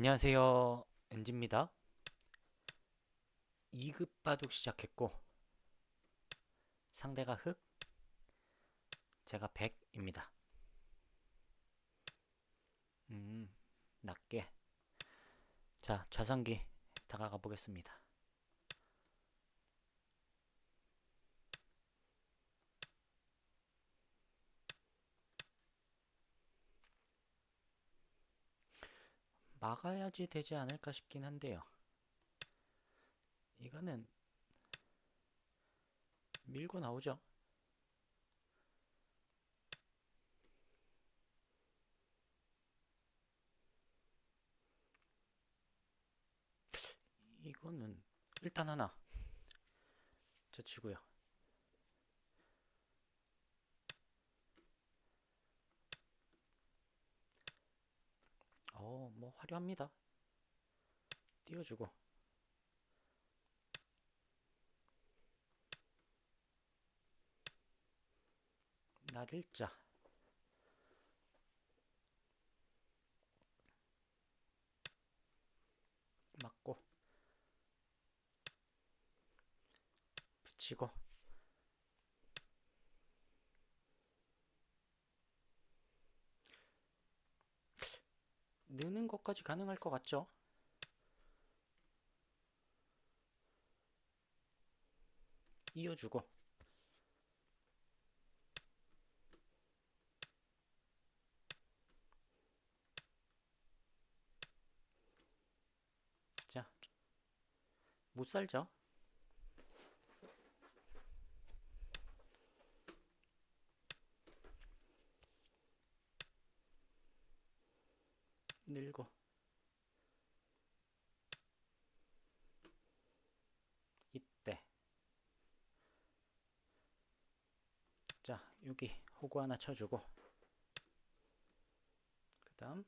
안녕하세요. 은지입니다. 2급 바둑 시작했고 상대가 흑, 제가 100입니다. 음, 낮게. 자, 좌상기 다가가 보겠습니다. 막아야지 되지 않을까 싶긴 한데요. 이거는 밀고 나오죠. 이거는 일단 하나 젖히고요. 어, 뭐 화려합니다. 띄워주고. 날일자. 맞고. 붙이고 것까지 가능할 것 같죠? 이어주고 자, 못 살죠? 늘고 이때 자 여기 호구 하나 쳐주고 그 다음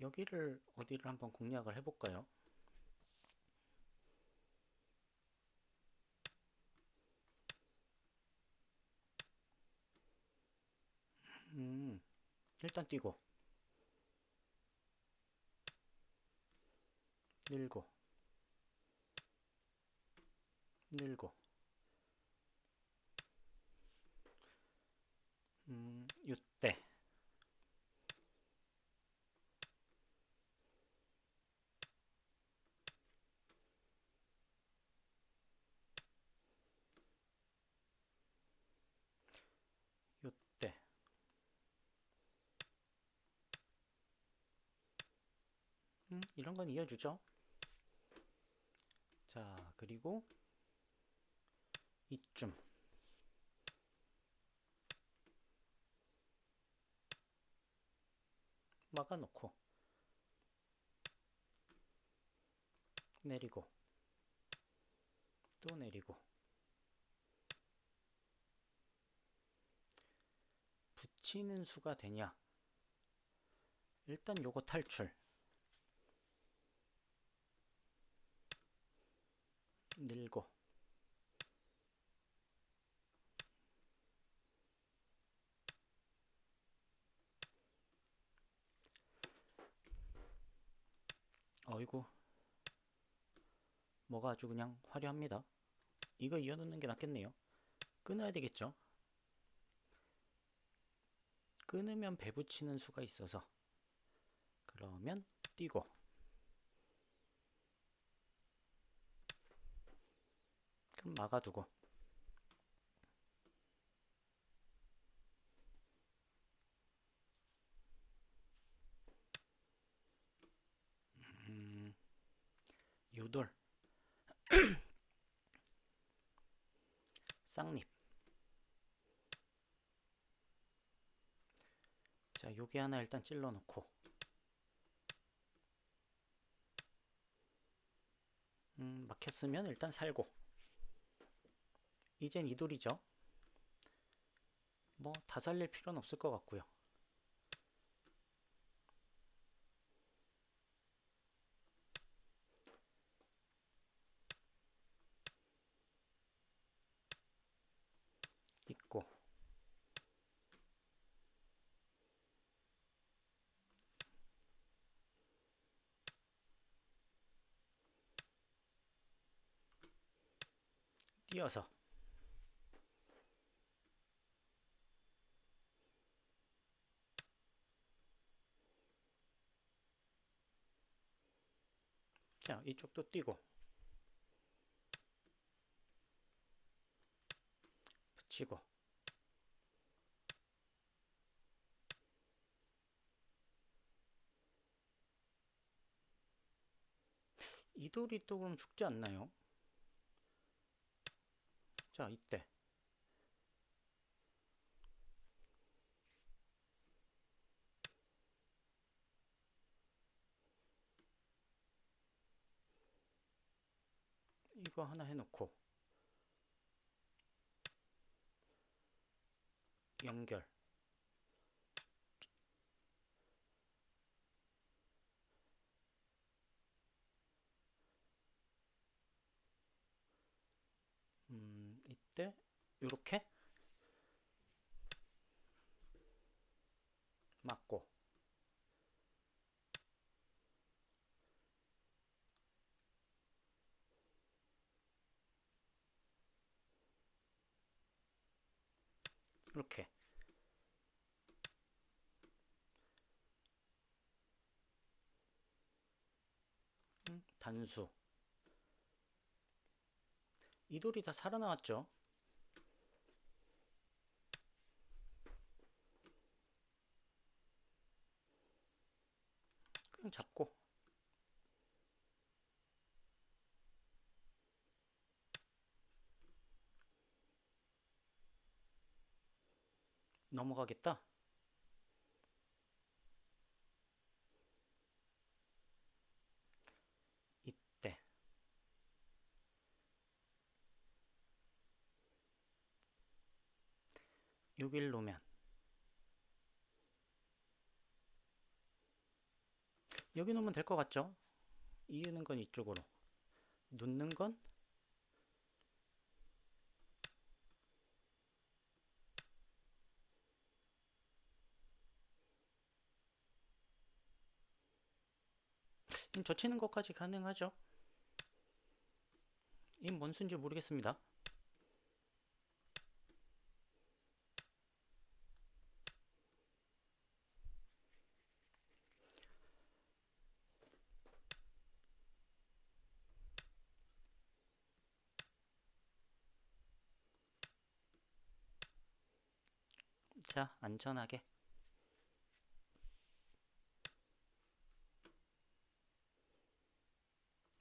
여기를 어디를 한번 공략을 해볼까요? 음, 일단 뛰고 늘고 늘고 음, 요때. 요때. 음, 이런 건 이어주죠. 자, 그리고 이쯤 막아놓고 내리고 또 내리고 붙이는 수가 되냐? 일단 요거 탈출. 늘고 어이구 뭐가 아주 그냥 화려합니다. 이거 이어놓는 게 낫겠네요. 끊어야 되겠죠? 끊으면 배 붙이는 수가 있어서 그러면 뛰고. 그럼 막아두고 음, 요돌 쌍립 자 요게 하나 일단 찔러 놓고. 음, 막혔으면 일단 살고. 이젠 이돌이죠. 뭐 다 살릴 필요는 없을 것 같고요 있고 띄어서. 자 이쪽도 띄고. 붙이고. 이 돌이 또 그럼 죽지 않나요? 자 이때. 이거 하나 해놓고 연결 음, 이때 요렇게 맞고 이렇게 음, 단수. 이 돌이 다 살아나왔죠 잡고. 넘어가겠다. 이때. 여길 놓으면 여기 놓으면 될 것 같죠? 이으는 건 이쪽으로 눕는 건 음, 젖히는 것까지 가능하죠. 이 뭔 수인지 모르겠습니다. 자, 안전하게.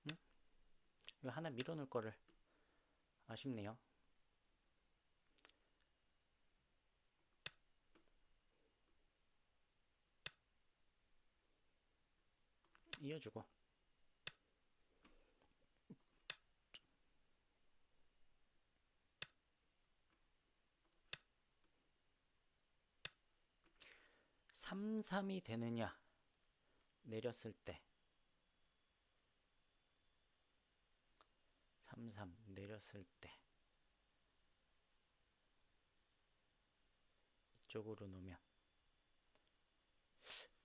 응? 이거 하나 밀어놓을 거를 아쉽네요. 이어주고 삼삼이 되느냐 내렸을 때 삼삼 내렸을 때 이쪽으로 놓으면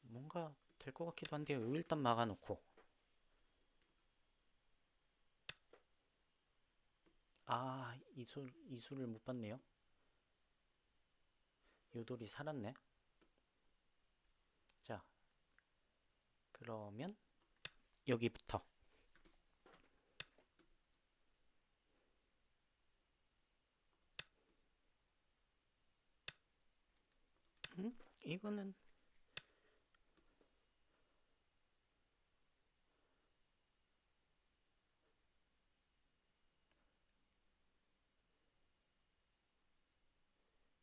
뭔가 될 것 같기도 한데요. 일단 막아놓고 아 이술 이술을 못 봤네요. 요돌이 살았네. 자 그러면 여기부터 음? 이거는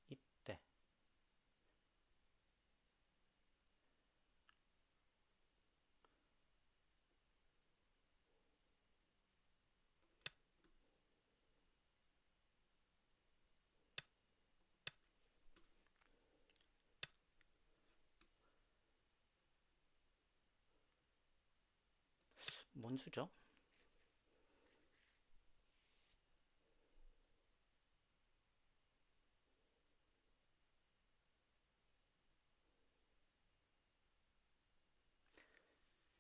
이때 뭔 수죠?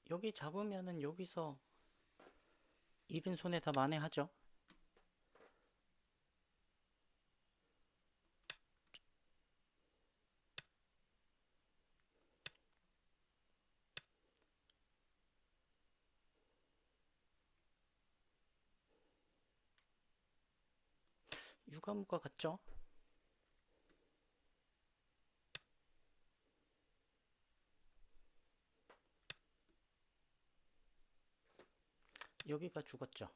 여기 잡으면은 여기서 잃은 손에 다 만회하죠. 유가무가 같죠? 여기가 죽었죠.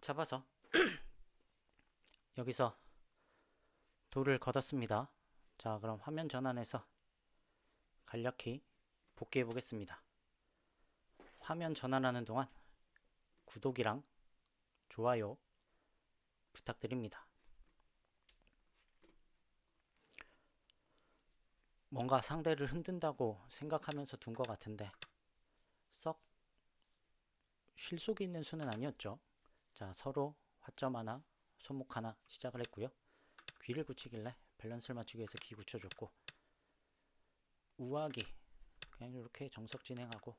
잡아서 여기서 돌을 걷었습니다. 자, 그럼 화면 전환해서 간략히 복귀해 보겠습니다. 화면 전환하는 동안 구독이랑 좋아요 부탁드립니다. 뭔가 상대를 흔든다고 생각하면서 둔 것 같은데 썩 실속이 있는 수는 아니었죠. 자, 서로 화점 하나, 손목 하나 시작을 했고요. 귀를 붙이길래 밸런스를 맞추기 위해서 귀 붙여줬고 우아기 그냥 이렇게 정석 진행하고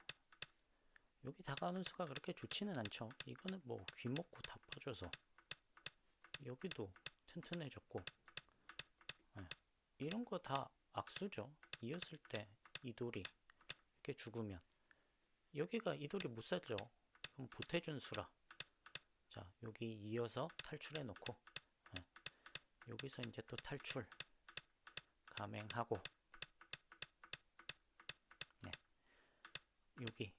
여기 다가오는 수가 그렇게 좋지는 않죠. 이거는 뭐 귀 먹고 다 빠져서 여기도 튼튼해졌고 네. 이런 거 다 악수죠. 이었을 때 이 돌이 이렇게 죽으면 여기가 이 돌이 못 살죠. 그럼 보태준 수라. 자 여기 이어서 탈출해 놓고 네. 여기서 이제 또 탈출 감행하고 네. 여기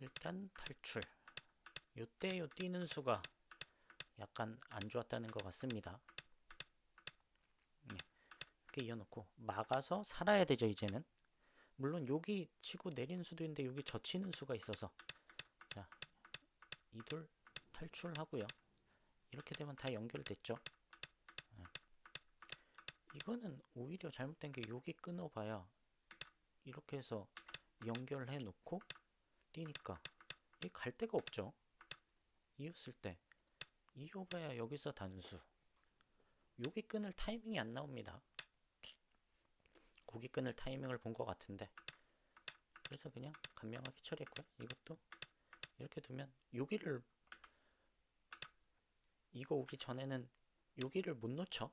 일단 탈출 요때 요 뛰는 수가 약간 안 좋았다는 것 같습니다. 네. 이렇게 이어놓고 막아서 살아야 되죠 이제는 물론 여기 치고 내리는 수도 있는데 여기 젖히는 수가 있어서 자 이돌 탈출하고요 이렇게 되면 다 연결됐죠? 네. 이거는 오히려 잘못된 게 여기 끊어봐야 이렇게 해서 연결해 놓고 뛰니까 이 갈 데가 없죠? 이었을 때 이어봐야 여기서 단수. 여기 끊을 타이밍이 안 나옵니다. 고기 끊을 타이밍을 본 것 같은데. 그래서 그냥 간명하게 처리했고요. 이것도 이렇게 두면 여기를 이거 오기 전에는 여기를 못 놓쳐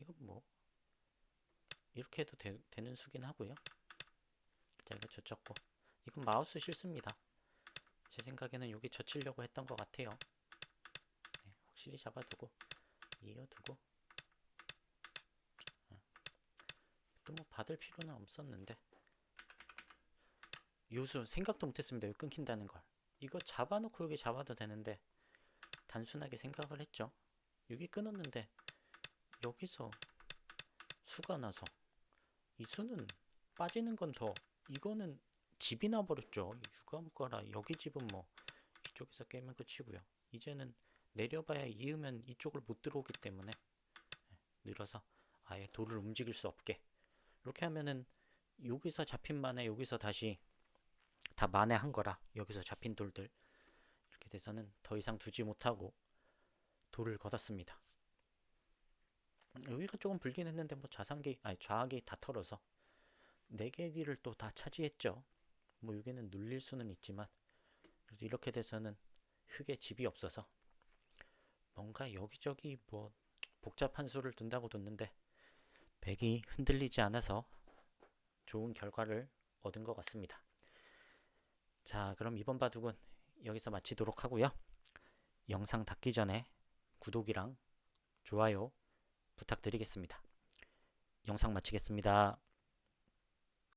이건 뭐 이렇게 해도 되, 는 수긴 하고요. 자 이거 젖혔고. 이건 마우스 실수입니다. 제 생각에는 여기 젖히려고 했던 것 같아요. 네, 확실히 잡아두고 이어두고. 또 뭐 받을 필요는 없었는데. 요수 생각도 못했습니다. 여기 끊긴다는 걸 이거 잡아놓고 여기 잡아도 되는데 단순하게 생각을 했죠. 여기 끊었는데 여기서 수가 나서 이 수는 빠지는 건 더 이거는 집이 나버렸죠. 유감과라 여기 집은 뭐 이쪽에서 깨면 끝이고요. 이제는 내려봐야 이으면 이쪽을 못 들어오기 때문에 늘어서 아예 돌을 움직일 수 없게. 이렇게 하면은 여기서 잡힌 만에 여기서 다시 다 만회한 거라 여기서 잡힌 돌들 이렇게 돼서는 더 이상 두지 못하고 돌을 걷었습니다. 여기가 조금 불긴 했는데 뭐 좌상기 아니 좌악이 다 털어서 네개 귀를 또 다 차지했죠. 뭐 여기는 눌릴 수는 있지만 그래도 이렇게 돼서는 흙에 집이 없어서 뭔가 여기저기 뭐 복잡한 수를 둔다고 뒀는데 백이 흔들리지 않아서 좋은 결과를 얻은 것 같습니다. 자, 그럼 이번 바둑은 여기서 마치도록 하고요. 영상 닫기 전에 구독이랑 좋아요 부탁드리겠습니다. 영상 마치겠습니다.